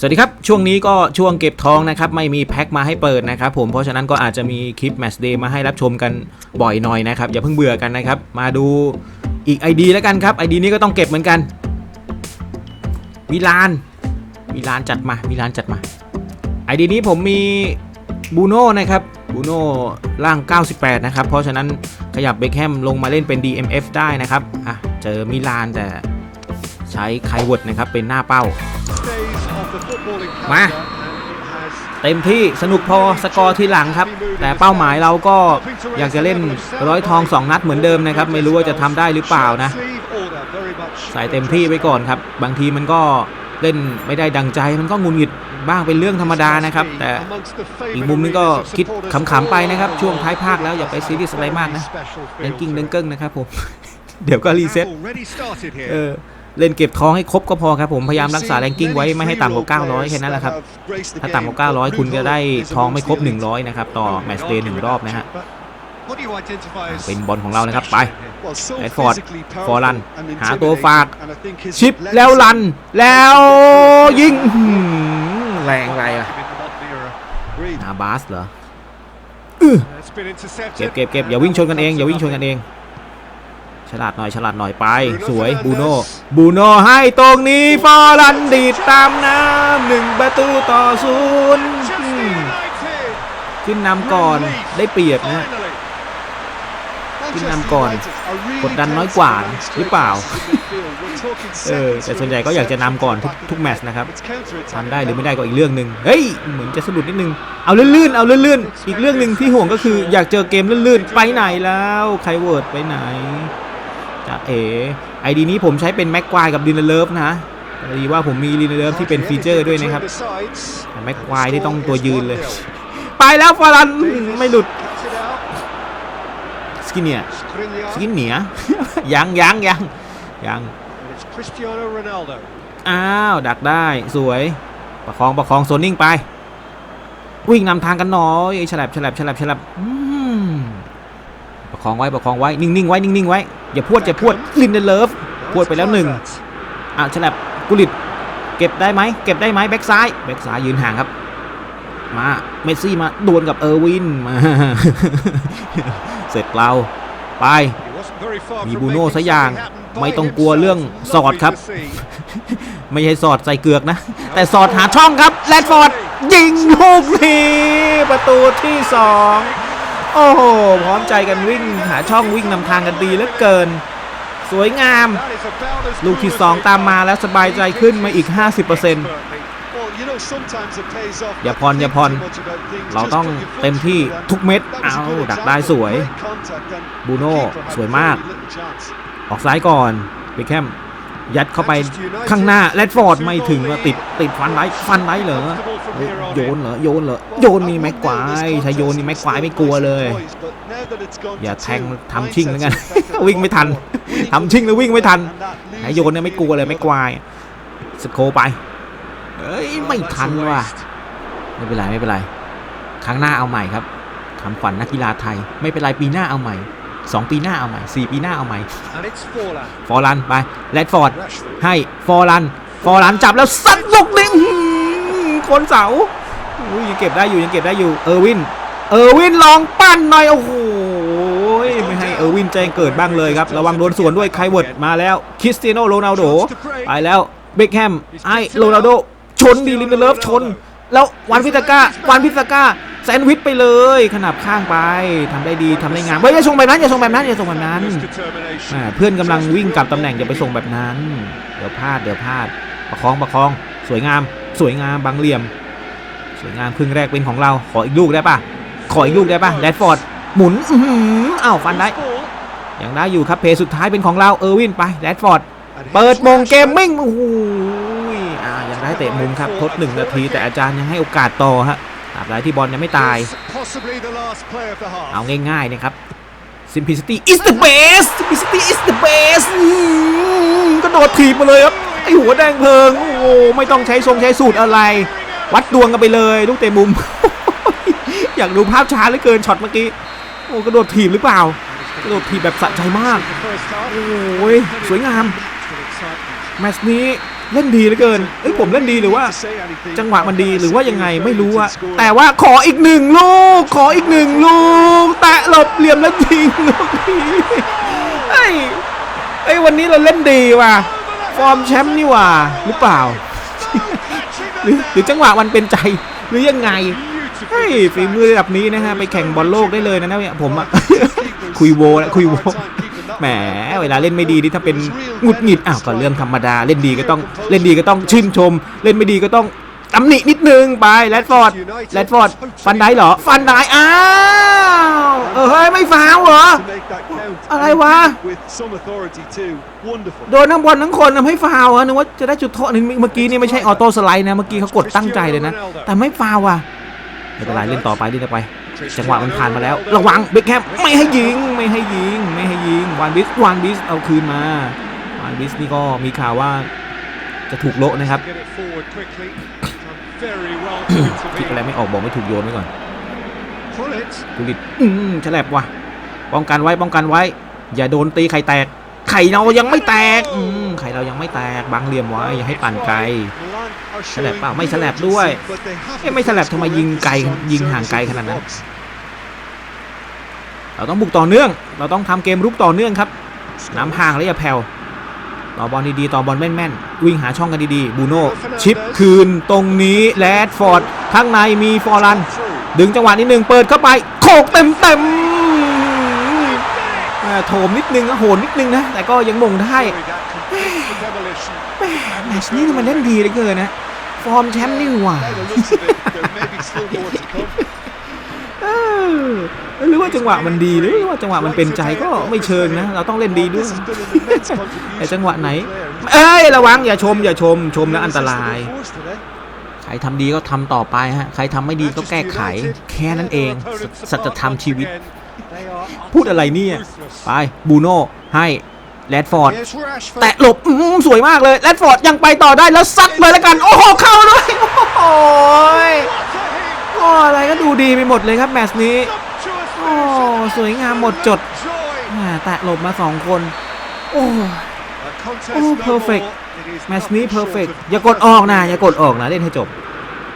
สวัสดีครับ ช่วงนี้ก็ช่วงเก็บทองนะครับ ไม่มีแพ็คมาให้เปิดนะครับผมเพราะฉะนั้นก็อาจจะมีคลิปแมชเดย์มาให้รับชมกันบ่อยหน่อยนะครับ อย่าเพิ่งเบื่อกันนะครับ มาดูอีก ID แล้วกันครับ ID นี้ก็ต้องเก็บเหมือนกันมิลานมิลานจัดมามิลานจัดมา ID นี้ผมมีบูโน่นะครับบูโน่ร่าง 98 นะครับ เพราะฉะนั้นขยับเบคแฮมลงมาเล่นเป็น DMF ได้นะครับอะเจอมิลานแต่ใช้ไคเวิร์ดนะครับเป็นหน้าเป้า มาเต็มที่สนุกพอสกอร์ที่หลังครับ แต่เป้าหมายเราก็อยากจะเล่นร้อยทอง 2 นัดเหมือนเดิมนะครับ ไม่รู้ว่าจะทำได้หรือเปล่านะ ใส่เต็มที่ไว้ก่อนครับ บางทีมันก็เล่นไม่ได้ดังใจมันก็งุนหงิดบ้างเป็นเรื่องธรรมดานะครับ แต่อีกมุมนึงก็คิดขำๆไปนะครับ ช่วงท้ายภาคแล้วอย่าไปซีเรียสอะไรมากนะเล่นกิ้งเล่นเกิ้งนะครับผมเดี๋ยวก็รีเซ็ตเออ เล่นเก็บทองให้ครบก็พอครับผมพยายามรักษาแรงกิ้งไว้ไม่ให้ต่ำกว่า 900 แค่นั้นแหละครับ ถ้าต่ำกว่า 900 คุณจะได้ทองไม่ครบ 100 นะครับ ต่อแมตช์เดย์หนึ่งรอบนะฮะเป็นบอลของเรานะครับไปแรดฟอร์ดฟอร์ลัน หาตัวฝากชิปแล้วลัน แล้วยิงอื้อหือแรงอะไรอะนาบาสเหรอเก็บเก็บเก็บอย่าวิ่งชนกันเองอย่าวิ่งชนกันเอง ฉลาดหน่อยฉลาดหน่อยไป สวยบูโน่บูโน่ให้ตรงนี้ฟอร์ลันดีดตามน้ำหนึ่งประตูต่อศูนย์อืมขึ้นนำก่อนได้เปรียบนะขึ้นนำก่อนกดดันน้อยกว่าหรือเปล่าเออแต่ส่วนใหญ่ก็อยากจะนำก่อนทุกทุกแมตช์นะครับทำได้หรือไม่ได้ก็อีกเรื่องหนึ่งเฮ้ยเหมือนจะสะดุดนิดนึงเอาลื่นๆเอาลื่นๆอีกเรื่องหนึ่งที่ห่วงก็คืออยากเจอเกมลื่นๆไปไหนแล้วใครเวิร์ดไปไหน จะเอไอดีนี้ผมใช้เป็นแม็กควายกับดินเลิฟนะพอดีว่าผมมีดินเลิฟที่เป็นฟีเจอร์ด้วยนะครับแม็กควายที่ต้องตัวยืนเลย ไปแล้วฟารันไม่หลุดสกินเนียสกินเนียยังยังยังยังอ้าวดักได้สวย ประคองประคองโซนนิ่งไป วิ่งนำทางกันหน่อยฉลับฉลับฉลับฉลับ อืมประคองไว้ประคองไว้นิ่งๆไว้นิ่งๆไว้อย่าพวดอย่าพวดลินเดเลิฟพวดไปแล้วหนึ่งอะฉลับกุลิตเก็บได้ไหมเก็บได้ไหมแบ็กซ้ายแบ็กซ้ายยืนห่างครับ มาเมสซี่มาดวลกับเออร์วินมาเสร็จเราไปมีบูโน่ซะอย่างไม่ต้ไม่ต้อองงกกลัลัววเรื่เรื่อองงสสออดดคครัรับบไม่ใช่สอดใส่เกือกนะ แต่สอดหาช่องครับแรดฟอร์ดยิงลูกนี้ประตูที่สอง โอ้โหพร้อมใจกันวิ่งหาช่องวิ่งนำทางกันดีเหลือเกิน สวยงาม ลูกที่ 2 ตามมาแล้วสบายใจขึ้นมาอีก 50%อย่าพรอย่าพรเราต้องเต็มที่ทุกเม็ดเอาดักได้สวยบูโน่สวยมาก ออกซ้ายก่อนเบคแคม ยัดเข้าไปข้างหน้าแรดฟอร์ดไม่ถึงว่าติดติดฟันไว้ฟันไว้เหรอโยนเหรอโยนเหรอโยนนี่แม็กควายถ้าโยนนี่แม็กควายไม่กลัวเลย อย่าแทงทำชิ่งแล้วกันวิ่งไม่ทันทำชิ่งแล้ววิ่งไม่ทันไหนโยนเนี่ยไม่กลัวเลยแม็กควายสโคไปเอ้ยไม่ทันว่ะไม่เป็นไรไม่เป็นไร ครั้งหน้าเอาใหม่ครับคำขวัญนักกีฬาไทย ไม่เป็นไรปีหน้าเอาใหม่ สองปีหน้าเอาใหม่สี่ปีหน้าเอาใหม่ฟอร์ลันไปแรดฟอร์ดให้ฟอร์ลันฟอร์ลันจับแล้วซัดลูกนี้อื้อหือคนเสาอุ้ยยังเก็บได้อยู่ยังเก็บได้อยู่เออร์วินเออร์วินลองปั้นหน่อยโอ้โหไม่ให้เออร์วินแจ้งเกิดบ้างเลยครับ ระวังโดนสวนด้วยไคเวิร์ดมาแล้วคริสเตียโนโรนัลโดไปแล้วเบคแฮมไอโรนัลโดชนดีลินเดเลฟชน แล้ววันพิตาก้าวันพิตาก้า แซนด์วิชไปเลยขนาบข้างไปทำได้ดีทำได้งามเฮ้ยอย่าส่งแบบนั้นอย่าส่งแบบนั้นอย่าส่งแบบนั้นเพื่อนกำลังวิ่งกลับตำแหน่งอย่าไปส่งแบบนั้น เดี๋ยวพลาดเดี๋ยวพลาด ประคองประคอง สวยงาม สวยงามบางเหลี่ยม สวยงามครึ่งแรกเป็นของเราขออีกลูกได้ปะขออีกลูกได้ปะแรดฟอร์ดหมุนอื้อหืออ้าวฟันได้ยังได้อยู่ครับเพย์สุดท้ายเป็นของเราเออร์วินไปแรดฟอร์ดเปิดมงเกมมิ่งโอ้โหอ่ายังได้เตะมุมครับทดหนึ่งนาทีแต่อาจารย์ยังให้โอกาสต่อฮะ ตราบใดที่บอลยังไม่ตาย เอาง่ายๆนะครับ simplicity is the best simplicity is the best อืมกระโดดถีบมาเลยครับ ไอหัวแดงเพลิง โอ้โหไม่ต้องใช้ทรงใช้สูตรอะไร วัดดวงกันไปเลยลูกเตะมุม อยากดูภาพช้าเหลือเกินช็อตเมื่อกี้ โอ้กระโดดถีบหรือเปล่ากระโดดถีบแบบสะใจมาก โอ้ยสวยงามแมตช์นี้ เล่นดีเหลือเกินเอ้ยผมเล่นดีหรือว่า จังหวะมันดีหรือว่ายังไงไม่รู้อะแต่ว่าขออีกหนึ่งลูก ขออีกหนึ่งลูก แตะหลบเหลี่ยมแล้วยิงลูกนี้เฮ้ยเอ้ยวันนี้เราเล่นดีว่ะฟอร์มแชมป์นี่ว่ะหรือเปล่า หรือหรือจังหวะมันเป็นใจหรือยังไงเฮ้ยฝีมือระดับนี้นะฮะไปแข่งบอลโลกได้เลยนะเนี่ยผมอะคุยโวแล้วคุยโว แหมเวลาเล่นไม่ดีนี่ถ้าเป็นหงุดหงิดอ้าวก็เรื่องธรรมดาเล่นดีก็ต้องเล่นดีก็ต้องชื่นชม เล่นไม่ดีก็ต้องตำหนินิดนึงไปแรดฟอร์ดแรดฟอร์ดฟันได้เหรอ ฟันได้อ้าวเออเฮ้ยไม่ฟาวเหรอ อะไรวะ โดนทั้งบอลทั้งคนทำให้ฟาวอะนึกว่าจะได้จุดโทษนี่เมื่อกี้นี่ไม่ใช่ออโต้สไลด์นะ เมื่อกี้เขากดตั้งใจเลยนะ แต่ไม่ฟาวอะไม่เป็นไรเล่นต่อไปเล่นต่อไป จังหวะมันผ่านมาแล้ว ระวังเบคแฮมไม่ให้ยิง ไม่ให้ยิง ไม่ให้ยิงวานบิสวานบิสเอาคืนมาวานบิสนี่ก็มีข่าวว่าจะถูกโละนะครับคิดอะไรไม่ออกบอกไม่ถูกโยนไว้ก่อนกุลิตอืมฉลับว่ะป้องกันไว้ป้องกันไว้ อย่าโดนตีไข่แตก ไข่เรายังไม่แตก อืมไข่เรายังไม่แตกบังเหลี่ยมไว้อย่าให้ปั่นไกล ฉลับเปล่าไม่ฉลับด้วยเอ๊ะเอ๊ะไม่ไม่ฉฉลัลับบทำทำไมไมยิยิงงไกไกลลยิยิงงห่าห่างงไกไกลลขขนานาดดนั้นั้นนเราต้องบุกต่อเนื่อง เราต้องทำเกมรุกต่อเนื่องครับน้ำห่างแล้วอย่าแผ่วต่อบอลดีๆต่อบอลแม่นๆวิ่งหาช่องกันดีๆบูโน่ชิปคืนตรงนี้แรดฟอร์ดข้างในมีฟอร์ลัน ดึงจังหวะนิดนึงเปิดเข้าไปโขกเต็มเต็มๆอ่าโถมนิดนึงนะโหนนิดนึงนะแต่ก็ยังมงได้ แมตช์นี้มันเล่นดีเหลยเกินนะ ฟอร์มแชมป์นี่หว่าเออหรือว่าจังหวะมันดีหรือว่าจังหวะมันเป็นใจก็ไม่เชิงนะ เราต้องเล่นดีด้วยแต่จังหวะไหน เอ้ยระวังอย่าชม อย่าชมชมแล้วอันตราย ใครทำดีก็ทำต่อไปฮะใครทำไม่ดีก็แก้ไข แค่นั้นเอง สัจธรรมชีวิต พูดอะไรเนี่ยไปบูโน่ให้ แรดฟอร์ดแตะหลบอืมสวยมากเลยแรดฟอร์ดยังไปต่อได้แล้วซัดเลยแล้วกัน โอ้โห เข้าด้วยโอ้ยโอ้อะไรก็ดูดีไปหมดเลยครับแมตช์นี้ โอ้สวยงามหมดจดแหม่แตะหลบมาสองคน โอ้โอ้ perfect แมตช์นี้เพอร์เฟกอย่ากดออกนะ อย่ากดออกนะ เล่นให้จบ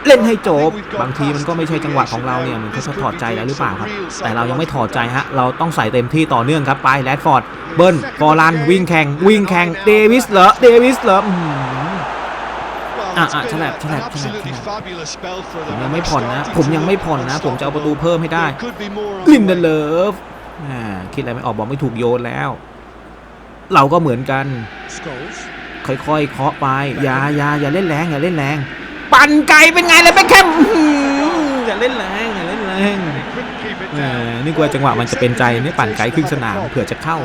เล่นให้จบบางทีมันก็ไม่ใช่จังหวะของเราเนี่ยมันเขาจะถอดใจแล้วหรือเปล่าครับ แต่เรายังไม่ถอดใจฮะเราต้องใส่เต็มที่ต่อเนื่องครับไปแรดฟอร์ดเบิ้ลฟอร์ลันวิ่งแข่งวิ่งแข่งเดวิสเหรอเดวิสเหรออืมอะอะฉลับฉลับฉลับฉลับผมยังไม่ผ่อนนะ ผมยังไม่ผ่อนนะ ผมจะเอาประตูเพิ่มให้ได้ลินเดเลเลฟอ่าคิดอะไรไม่ออกบอกไม่ถูกโยนแล้ว เราก็เหมือนกัน ค่อยๆเคาะไปอย่าอย่าอย่าเล่นแรงอย่าเล่นแรง ปั่นไกลเป็นไงเลยแบ็คแคมอื้อหืออย่าเล่นแรงอย่าเล่นแรงเออนี่กว่าจังหวะมันจะเป็นใจนี่ปั่นไกลครึ่งสนามเผื่อจะเข้า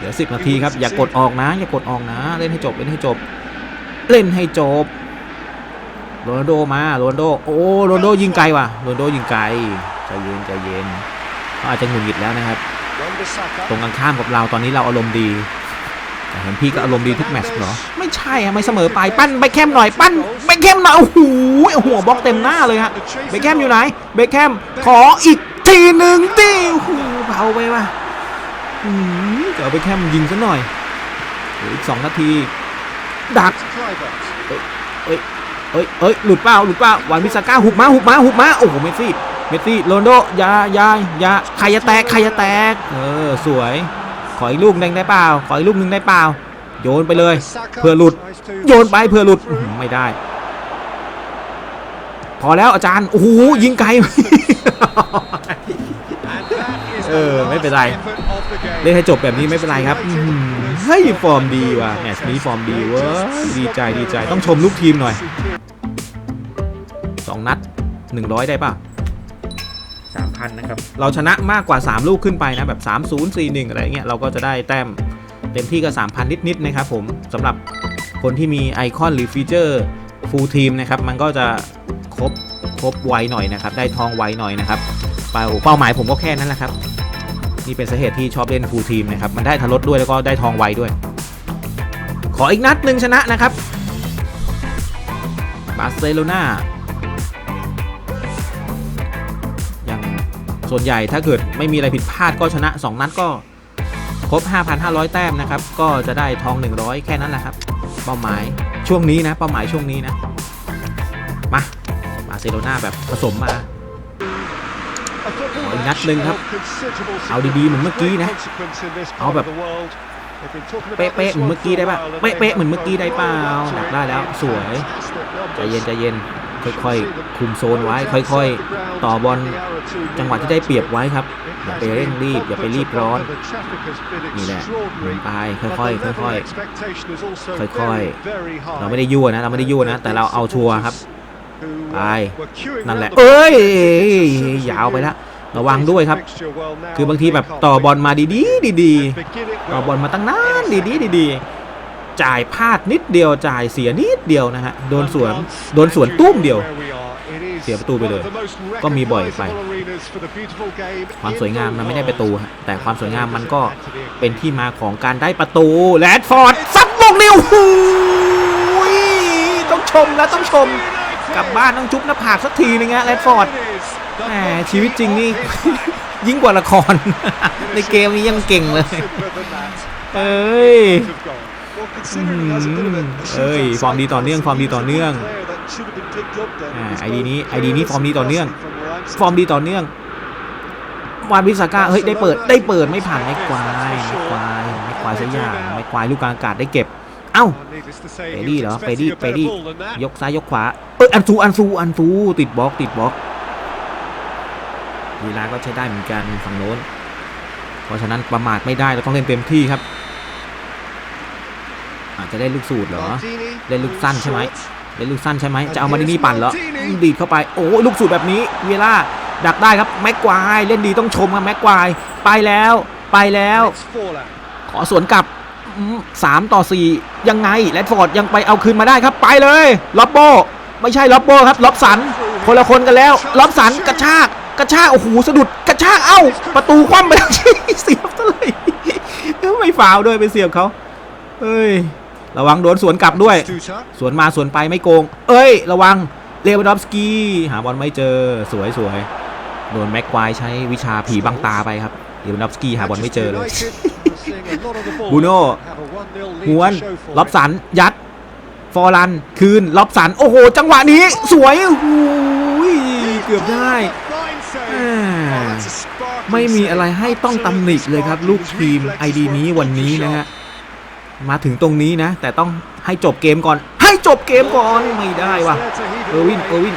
เดี๋ยวสิบนาทีครับอย่ากดออกนะ อย่ากดออกนะ เล่นให้จบเล่นให้จบ เล่นให้จบโรนัลโดมาโรนัลโดโอ้โรนัลโดยิงไกลว่ะโรนัลโดยิงไกลใจเย็นใจเย็นเขาอาจจะหงุดหงิดแล้วนะครับ ตรงกันข้ามกับเราตอนนี้เราอารมณ์ดีแต่ เห็นพี่ก็อารมณ์ดีทุกแมตช์เหรอ ไม่ใช่อะไม่เสมอไปปั้นไปแคมหน่อยปั้นไปแคมหน่อยโอ้โหหัวบล็อกเต็มหน้าเลยฮะเบคแคมอยู่ไหนเบคแคมขออีกทีหนึ่งดิโอ้โหเบาไปว่ะอืมจะเอาเบคแคมยิงซะหน่อยเหลืออีกสองนาทีดักเอ้ยเอ้ยหลุดเปล่าหลุดเปล่าหวานพิซาก้าหุบมาหุบมาหุบมาโอ้โหเมสซี่เมสซี่โรนลโดอยาอยาอยาใครจะแตกใครจะแตกเออสวย ขออีกลูกหนึงได้เปล่า ขออีกลูกหนึงได้เปล่า โยนไปเลย เพื่อหลุด โยนไปเพื่อหลุดอื้อหือไม่ได้ พอแล้วอาจารย์ โอ้โหยิงไกล เออ ไม่เป็นไร เล่นให้จบแบบนี้ไม่เป็นไรครับอื้อหือเฮ้ยฟอร์มดีว่ะแมตช์นี้ฟอร์มดีเว้ยดีใจดีใจต้องชมลูกทีมหน่อยสองนัด 100 ได้ป่ะ 3,000นะครับ เราชนะมากกว่า 3 ลูกขึ้นไปนะ แบบ 3 0 4 1 อะไรเงี้ยเราก็จะได้แต้มเต็มที่ก็ 3,000 นิดๆนะครับผมสำหรับคนที่มีไอคอนหรือฟีเจอร์ฟูลทีมนะครับ มันก็จะครบครบไวหน่อยนะครับ ได้ทองไวหน่อยนะครับเป้าเป้าหมายผมก็แค่นั้นแหละครับ นี่เป็นสาเหตุที่ชอบเล่นฟูลทีมนะครับ มันได้ทารถด้วยแล้วก็ได้ทองไวด้วย ขออีกนัดหนึ่งชนะนะครับบาร์เซโลนา ส่วนใหญ่ถ้าเกิดไม่มีอะไรผิดพลาดก็ชนะ 2 นัดก็ครบ 5,500 แต้มนะครับ ก็จะได้ทอง 100 แค่นั้นแหละครับ เป้าหมายช่วงนี้นะ เป้าหมายช่วงนี้นะ มาบาร์เซโลนาแบบผสมมาอีกนัดหนึ่งครับ เอาดีๆเหมือนเมื่อกี้นะ เอาแบบเป๊ะๆเหมือนเมื่อกี้ได้ปะปะเป๊ะๆเหมือนเมื่อกี้ได้เปล่าล่าดักได้แล้ว สวย ใจเย็นใจเย็น ค่อยๆ คุมโซนไว้ ค่อยๆ ต่อบอลจังหวะที่ได้เปรียบไว้ครับ อย่าไปเร่งรีบ อย่าไปรีบร้อน นี่แหละหมุนไปค่อยๆ ค่อยๆ ค่อยๆ เราไม่ได้ยั่วนะ เราไม่ได้ยั่วนะ แต่เราเอาชัวร์ครับ ไป นั่นแหละ เอ้ย ยาวไปล้วระวังด้วยครับ คือบางทีแบบต่อบอลมาดีๆ ดีๆ ต่อบอลมาตั้งนานดีๆ ดีๆ จ่ายพลาดนิดเดียวจ่ายเสียนิดเดียวนะฮะโดนสวนโดนสวนตุ้มเดียว เสียประตูไปเลย ก็มีบ่อยไป ความสวยงามมันไม่ได้ประตูแต่ความสวยงามมันก็เป็นที่มาของการได้ประตูแรดฟอร์ดซัดลูกนิ้วหูยต้องชมแล้วต้องชมกลับบ้านต้องจุ๊บหน้าผากสักทีนึงฮะแรดฟอร์ดแหมชีวิตจริงนี่ ยิ่งกว่าละคร ในเกมนี้ยังเก่งเลย เอ้ย เอ้ยฟอร์มดีต่อเนื่องฟอร์มดีต่อเนื่องอ่า ID นี้ ID นี้ฟอร์มดีต่อเนื่อง ฟอร์มดีต่อเนื่องวานวิสาก้าเฮ้ยได้เปิดได้เปิดไม่ผ่านไม่ควายไม่ควายไม่ควายสักอย่างไม่ควายลูกกลางอากาศได้เก็บเอ้าเปดี้เหรอเปดี้เปดี้ยกซ้ายยกขวาเอยอันซูอันซูอันซูติดบล็อกติดบล็อกลีลาก็ใช้ได้เหมือนกันฝั่งโน้นเพราะฉะนั้นประมาทไม่ได้เราต้องเล่นเต็มที่ครับ อาจจะได้ลูกสูตรเหรอ เล่นลูกสั้นใช่ไหมเล่นลูกสั้นใช่ไหมจะเอามาที่นี่ปั่นเหรอ ดีดเข้าไป โอ้ยลูกสูตรแบบนี้ เวล่า ดักได้ครับ แม็กควาย เล่นดีต้องชมครับแม็กควาย ไปแล้ว ไปแล้ว ขอสวนกลับอืมสามต่อสี่ยังไง แรดฟอร์ดยังไปเอาคืนมาได้ครับ ไปเลยล็อบโบ ไม่ใช่ล็อบโบครับล็อบสัน คนละคนกันแล้วล็อบสันกระชาก กระชาก โอ้โห สะดุด กระชาก เอ้า ประตูคว่ำไปแล้วเสียบซะเลยไม่ฟาวด้วยไปเสียบเขาเอ้ย ระวังโดนสวนกลับด้วย สวนมาสวนไปไม่โกง เอ้ย ระวังเลวานดอฟสกี้หาบอลไม่เจอสวยสวยโดนแม็กควายใช้วิชาผีบังตาไปครับเลวานดอฟสกี้หาบอลไม่เจอเลยบูโน่ม้วนล็อบสัน ยัด ฟอร์ลัน คืนล็อบสัน โอ้โห จังหวะนี้ สวยโอ้โหเกือบได้ ไม่มีอะไรให้ต้องตำหนิเลยครับ ลูกทีมไอดีนี้วันนี้นะฮะ มาถึงตรงนี้นะ แต่ต้องให้จบเกมก่อน ให้จบเกมก่อนไม่ได้ว่ะเออวินเออวิน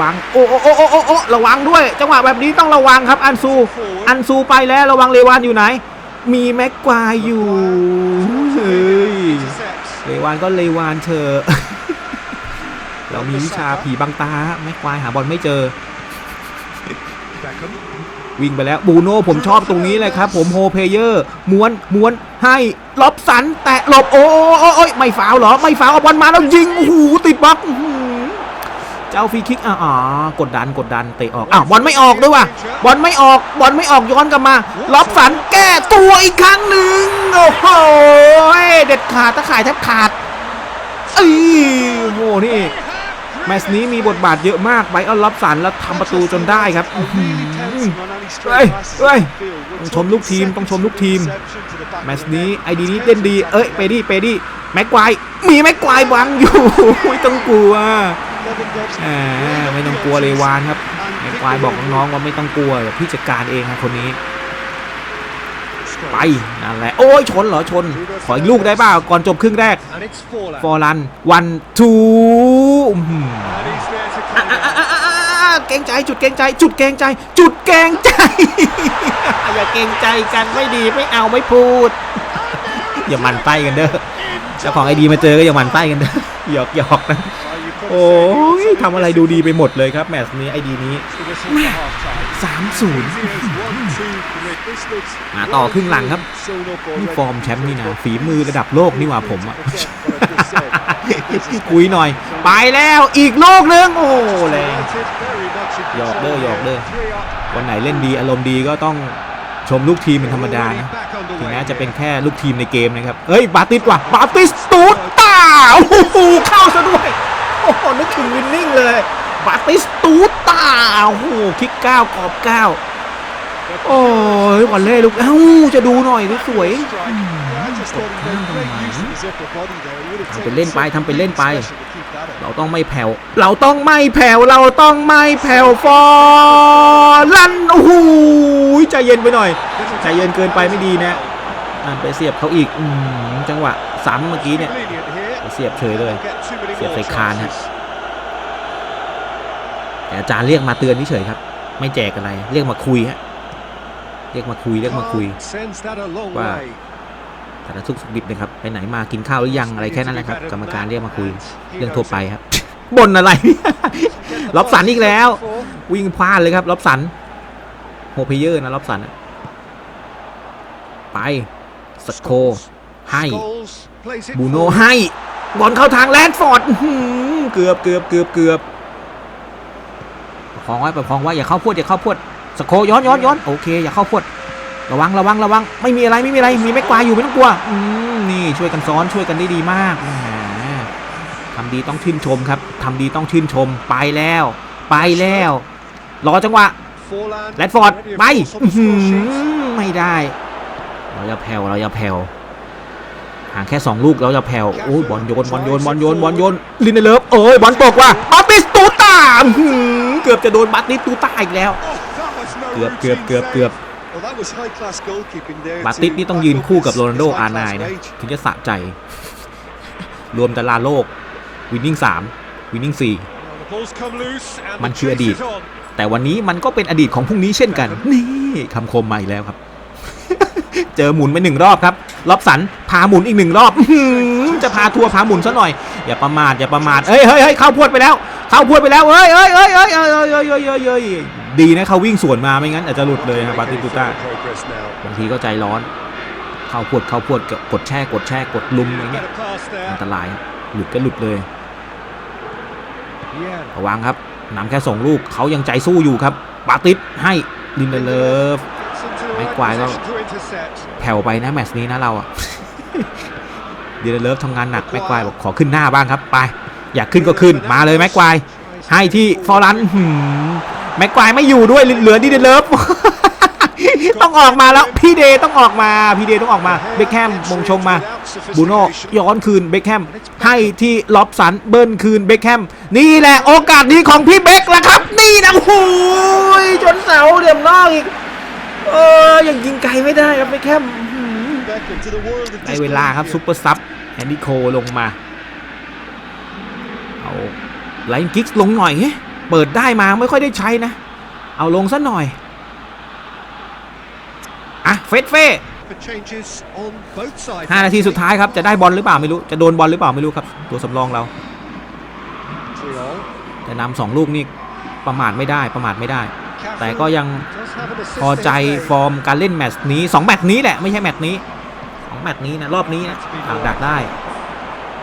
บังโอ้โอ้โอ้โอ้โอ้โอ้ระวังด้วย จังหวะแบบนี้ต้องระวังครับ อันซู อันซูไปแล้วระวังเลวานอยู่ไหน มีแม็กควายอยู่เฮ้ยเลวานก็เลวานเธอเรามีวิชาผีบังตาฮะแม็กควายหาบอลไม่เจอ วิ่งไปแล้วบูโน่ผมชอบตรงนี้เลยครับ ผมโฮเพเยอร์ม้วนม้วนให้ล็อบสัน แตะหลบโอ้โอ้ยไม่ฟาวหรอ ไม่ฟาวเอาบอลมาแล้วยิงโอ้โหติดบล็อกเจ้าฟรีคิกอะอ๋อกดดันกดดันเตะออกอ้าวบอลไม่ออกด้วยว่ะบอลไม่ออกบอลไม่ออกย้อนกลับมาล็อบสันแก้ตัวอีกครั้งหนึ่งโอ้โหเด็ดขาดตะข่ายแทบขาดเอ้ยโอ้โหนี่ แมตช์นี้มีบทบาทเยอะมากไบออนล็อบสันแล้วทำประตูจนได้ครับเฮ้ยเฮ้ยต้องชมลูกทีมต้องชมลูกทีม แมตช์นี้ไอดีนี้เล่นดี เอ้ยเปดี้เปดี้แม็กควายมีแม็กควายบังอยู่ไม่ต้องกลัวไม่ต้องกลัวเลยวานครับแม็กควายบอกน้องๆว่าไม่ต้องกลัวเดี๋ยวพี่จัดการเองครับคนนี้ ไปนั่นแหละโอ้ยชนเหรอชน ขออีกลูกได้เปล่าก่อนจบครึ่งแรกฟอร์ลันวันทูเกรงใจจุดเกรงใจ จุดเกรงใจ จุดเกรงใจ อย่าเกรงใจกันไม่ดีไม่เอาไม่พูด อย่าหมันไส้กันเด้อเจ้าของไอดีมาเจอก็อย่าหมันไส้กันเด้อหยอกหยอกนะโอ้ยทำอะไรดูดีไปหมดเลยครับ แมตช์นี้ไอดีนี้3-0มาต่อครึ่งหลังครับนี่ฟอร์มแชมป์นี่นะฝีมือระดับโลกนี่หว่าผมอะคุยหน่อย ไปแล้วอีกลูกนึงโอ้แรงหยอกเด้อหยอกเด้อวันไหนเล่นดีอารมณ์ดีก็ต้องชมลูกทีมเป็นธรรมดานะถึงแม้จะเป็นแค่ลูกทีมในเกมนะครับเฮ้ยบาติสว่ะบาติสตูดตาโอ้โหเข้าซะด้วยโอ้โหนึกถึงวินนิ่งเลยบาติสตูดตาโอ้โหคิกเก้ากรอบเก้า โอ้ยวันเล่ลูกเอ้าจะดูหน่อยสวยทำเป็นเล่นไปทำเป็นเล่นไป เราต้องไม่แผ่วเราต้องไม่แผ่วเราต้องไม่แผ่วฟอร์ลันโอ้โหใจเย็นไปหน่อย ใจเย็นเกินไปไม่ดีนะอะไปเสียบเขาอีกอจังหวะซ้ำเมื่อกี้เนี่ยเสียบเฉยเลย เสียบใส่คานฮะแต่อาจารย์เรียกมาเตือนเฉยครับ ไม่แจกอะไร เรียกมาคุยฮะ เรียกมาคุยเรียกมาคุยว่าสารทุกข์สุขดิบนะครับไปไหนมากินข้าวหรือยังอะไรแค่นั้นแหละครับกรรมการเรียกมาคุยเรื่องทั่วไปครับบนอะไรล็อบสันอีกแล้ว วิ่งพลาดเลยครับล็อบสันโฮเพเยอร์นะล็อบสันอะไปสโคให้บูโนให้บอลเข้าทางแลนด์ฟอร์ดอื้อหือเกือบเกือบเกือบเกือบประคองไว้ประคองไว้อย่าเข้าพวดอย่าเข้าพวด สโคย้อนย้อนย้อนโอเคอย่าเข้าพวดระวังระวังระวัง ไม่มีอะไรไม่มีอะไรมีแม็กควายอยู่ไม่ต้องกลัวอืมนี่ช่วยกันซ้อนช่วยกันได้ดีมากแหมทำดีต้องชื่นชมครับทำดีต้องชื่นชมไปแล้ว ไปแล้ว รอจังหวะแรดฟอร์ดไปไม่ได้ เราจะแผ่วเราจะแผ่วห่างแค่ 2 ลูกเราจะแผ่วโอ้ยบอลโยนบอลโยนบอลโยนบอลโยนลินเดเลฟเอ้ยบอลตกว่ะบาติสตูตาอื้อหือเกือบจะโดนบาติสตูตาอีกแล้ว เกือบเกือบเกือบเกือบบาติสนี่ต้องยืนคู่กับโรนัลโดอาร์ไนนะถึงจะสะใจ รวมตารางโลก วินนิ่ง3วินนิ่ง4มันคืออดีต แต่วันนี้มันก็เป็นอดีตของพรุ่งนี้เช่นกัน นี่คำคมมาอีกแล้วครับ เจอหมุนไปหนึ่งรอบครับรอบสันพาหมุนอีกหนึ่งรอบจะพาทัวร์พาหมุนซะหน่อย อย่าประมาทอย่าประมาทเอ้ยเฮ้ยเฮ้ยเข้าพวดไปแล้ว เข้าพวดไปแล้วเอ้ยเอ้ยเอ้ยเอ้ยเอ้ยเอ้ยเอ้ยเอ้ยเอ้ยเอ้ยดีนะเขาวิ่งสวนมาไม่งั้นอาจจะหลุดเลยครับาติสตูต้าบางทีก็ใจร้อน เข้าพวดเข้าพวดกดแช่กดแช่กดลุมอะไรเงี้ยอันตรายหลุดก็หลุดเลยระวังครับนำแค่ส่งลูกเขายังใจสู้อยู่ครับปาติสให้ลินเดเลฟไม่กวาดก็แผ่วไปนะแมตช์นี้นะเราอะลินเดเลฟทำงานหนักแม็กวายบอกขอขึ้นหน้าบ้างครับไป อยากขึ้นก็ขึ้นมาเลยแม็กควายให้ที่ฟอร์ลันหืมแม็กควายไม่อยู่ด้วยเหลือดิเดเลฟต้องออกมาแล้วพี่เดย์ต้องออกมาพี่เดย์ต้องออกมาเบคแฮมมงชงมาบูโน่ย้อนคืนเบคแฮมให้ที่ล็อบสันเบิ้ลคืนเบคแฮมนี่แหละโอกาสนี้ของพี่เบคแล้วครับ นี่นะโอ้โหยชนเสาเหลี่ยมนอกอีกเออยังยิงไกลไม่ได้ครับเบคแฮมอื้อหือได้เวลาครับซุปเปอร์ซับแอนดิโคลงมา เอาไลน์กิกส์ลงหน่อยเฮ้เปิดได้มาไม่ค่อยได้ใช้นะ เอาลงซะหน่อย อะ เฟสเฟ่ห้านาทีสุดท้ายครับ จะได้บอลหรือเปล่าไม่รู้ จะโดนบอลหรือเปล่าไม่รู้ครับ ตัวสำรองเราแต่นำสองลูกนี่ประมาทไม่ได้ประมาทไม่ได้ แต่ก็ยังพอใจฟอร์มการเล่นแมตช์นี้สองแมตช์นี้แหละไม่ใช่แมตช์นี้สองแมตช์นี้นะรอบนี้นะดักได้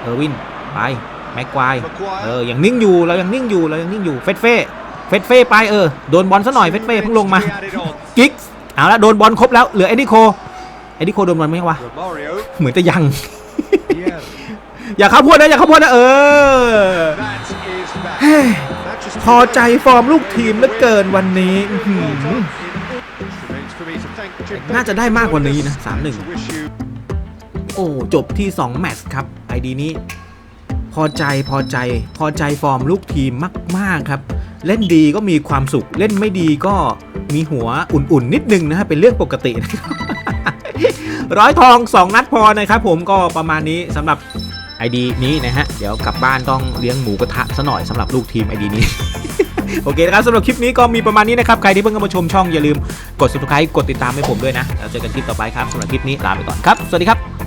เออร์วินไป แม็กควายเออยังนิ่งอยู่เรายังนิ่งอยู่เรายังนิ่งอยู่เฟสเฟ่เฟสเฟ่ไปเออโดนบอลซะหน่อยเฟสเฟ่เพิ่งลงมากิกส์เอาละโดนบอลครบแล้วเหลือเอ็ดดี้โคเอ็ดดี้โคโดนบอลไหมวะเหมือนจะยัง อย่าเข้าพวดนะอย่าเข้าพวดนะเออเฮ้ยพอใจฟอร์มลูกทีมเหลือเกินวันนี้อื้อหือน่าจะได้มากกว่านี้นะ 3-1 โอ้ จบที่ 2 แมตช์ครับ ไอดีนี้ พอใจพอใจพอใจฟอร์มลูกทีมมาก ๆ ครับ เล่นดีก็มีความสุข เล่นไม่ดีก็มีหัวอุ่น ๆ นิดนึงนะฮะเป็นเรื่องปกตินะร้อยทอง 2 นัดพอนะครับผมก็ประมาณนี้สำหรับไอดีนี้นะฮะ เดี๋ยวกลับบ้านต้องเลี้ยงหมูกระทะซะหน่อยสำหรับลูกทีมไอดีนี้ โอเคนะครับสำหรับคลิปนี้ก็มีประมาณนี้นะครับ ใครที่เพิ่งเข้ามาชมช่องอย่าลืมกด subscribe กดติดตามให้ผมด้วยนะ แล้วเจอกันคลิปต่อไปครับสำหรับคลิปนี้ลาไปก่อนครับ สวัสดีครับ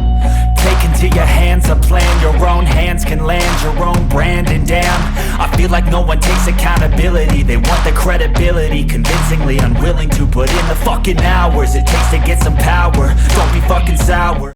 Into your hands a plan. Your own hands can land your own brand. And damn, I feel like no one takes accountability. They want the credibility Convincingly unwilling to put in the fucking hours. It takes to get some power. Don't be fucking sour